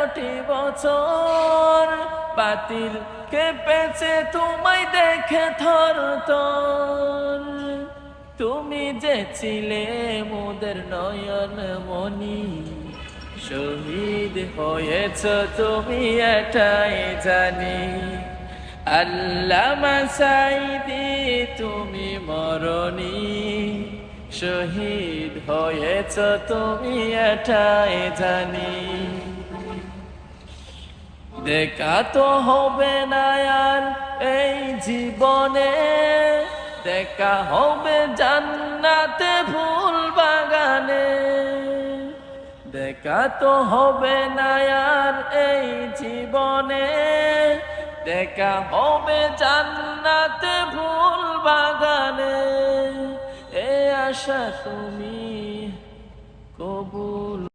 তেরোটি বছর বাতিল কেঁপেছে, তোমায় দেখে থর তোর। তুমি যে ছিলে মোদের নয়ন মনি শহীদ হয়েছ তুমি এটাই জানি। আল্লামা সাইদি, তুমি মরণি, শহীদ হয়েছ তুমি এটাই জানি। দেখা তো হবে না আর এই জীবনে। দেখা হবে জান্নাতে ফুল বাগানে। দেখা তো হবে না আর এই জীবনে। দেখা হবে জান্নাতে ফুল বাগানে। এ আশা তুমি